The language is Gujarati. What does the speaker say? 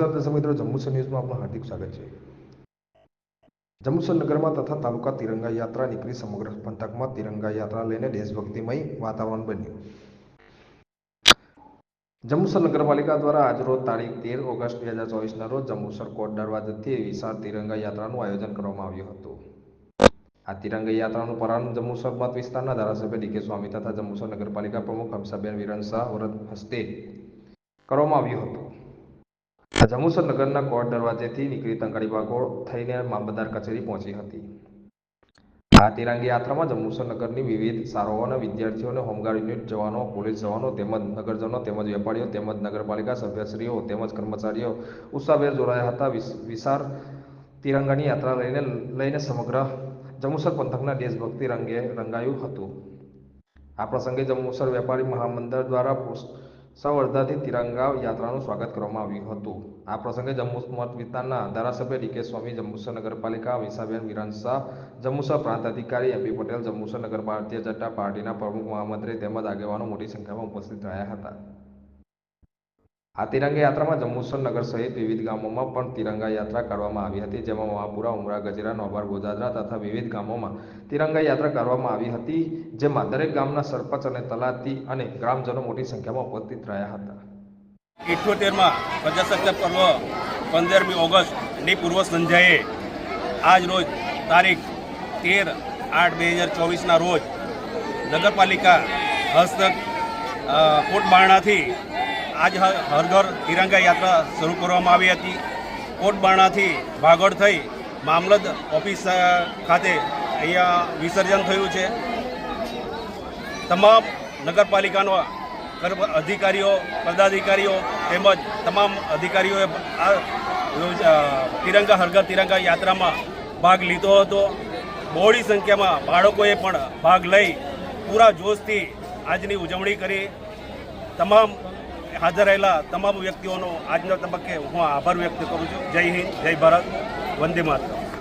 નમસ્કાર દર્શક મિત્રો જમ્મુસર ન્યૂઝમાં આપનું હાર્દિક સ્વાગત છે. જમ્મુસર નગરમાં તથા તાલુકા તિરંગા યાત્રા નીકળી સમગ્ર પંથકમાં તિરંગા યાત્રા લઈને દેશભક્તિમય વાતાવરણ બન્યું. જમ્મુસર નગરપાલિકા દ્વારા આજરોજ તારીખ તેર ઓગસ્ટ બે હજાર ચોવીસના રોજ જમ્મુસર કોટ દરવાજાથી વિશાળ તિરંગા યાત્રાનું આયોજન કરવામાં આવ્યું હતું. આ તિરંગા યાત્રાનું પ્રારંભ જમ્મુસર મત વિસ્તારના ધારાસભ્ય ડીકે સ્વામી તથા જમ્મુસર નગરપાલિકા પ્રમુખ હંસાબેન શાહ વરદ હસ્તે કરવામાં આવ્યું હતું. જંબુસર નગરના કોર્ટ દરવાજેથી નીકળી તંકાડી બાગો થઈને મામલતદાર કચેરી પહોંચી હતી. આ તિરંગી યાત્રામાં જંબુસર નગરની વિવિધ શાળાઓના વિદ્યાર્થીઓને હોમગાર્ડ યુનિટ જવાનો, પોલીસ જવાનો તેમજ નગરજનો તેમજ વેપારીઓ તેમજ નગરપાલિકા સભ્યશ્રીઓ તેમજ કર્મચારીઓ ઉત્સાહભેર જોડાયા હતા. વિશ- વિશાળ તિરંગાની યાત્રા લઈને લઈને સમગ્ર જંબુસર પંથકના દેશભક્તિ રંગે રંગાયું હતું. આ પ્રસંગે જંબુસર વેપારી મહામંડળ દ્વારા સવર્ધાથી તિરંગા યાત્રાનું સ્વાગત કરવામાં આવ્યું હતું. આ પ્રસંગે જમ્મુ મત વિસ્તારના ધારાસભ્ય ડીકે સ્વામી, જંબુસર નગરપાલિકા વિસાબેન વિરાન શાહ, જંબુસર પ્રાંત અધિકારી એમપી પટેલ, જંબુસર નગર ભારતીય જનતા પાર્ટીના પ્રમુખ મહામંત્રી તેમજ આગેવાનો મોટી સંખ્યામાં ઉપસ્થિત રહ્યા હતા. આ તિરંગા યાત્રામાં જંબુસર સહિત વિવિધ ગામોમાં પણ તિરંગા યાત્રા કાઢવામાં આવી હતી, જેમાં મહાપુરા, ઉમરા, ગજેરા નોભાર ગોજાદરા તથા વિવિધ ગામોમાં તિરંગા યાત્રા કાઢવામાં આવી હતી, જેમાં દરેક ગામના સરપંચ અને તલાટી અને ગ્રામજનો મોટી સંખ્યામાં ઉપસ્થિત રહ્યા હતા. ઇઠોતેરમાં પ્રજાસત્તાક પર્વ પંદરમી ઓગસ્ટની પૂર્વ સંધ્યાએ આજ રોજ તારીખ તેર આઠ બે હજાર ચોવીસના રોજ નગરપાલિકા હસ્તક કોટબારણાથી આજ હર ઘર તિરંગા યાત્રા શરૂ કરવામાં આવી હતી. કોટબારણાથી ભાગોળ થઈ મામલત ઓફિસ ખાતે અહીંયા વિસર્જન થયું છે. તમામ નગરપાલિકાનો અધિકારીઓ, પદાધિકારીઓ તેમજ તમામ અધિકારીઓએ આ તિરંગા હરઘર તિરંગા યાત્રામાં ભાગ લીધો હતો. બહોળી સંખ્યામાં બાળકોએ પણ ભાગ લઈ પૂરા જોશથી આજની ઉજવણી કરી. તમામ હાજર રહેલા તમામ વ્યક્તિઓનો આજના તબક્કે હું આભાર વ્યક્ત કરું છું. જય હિન્દ, જય ભારત, વંદે માતરમ.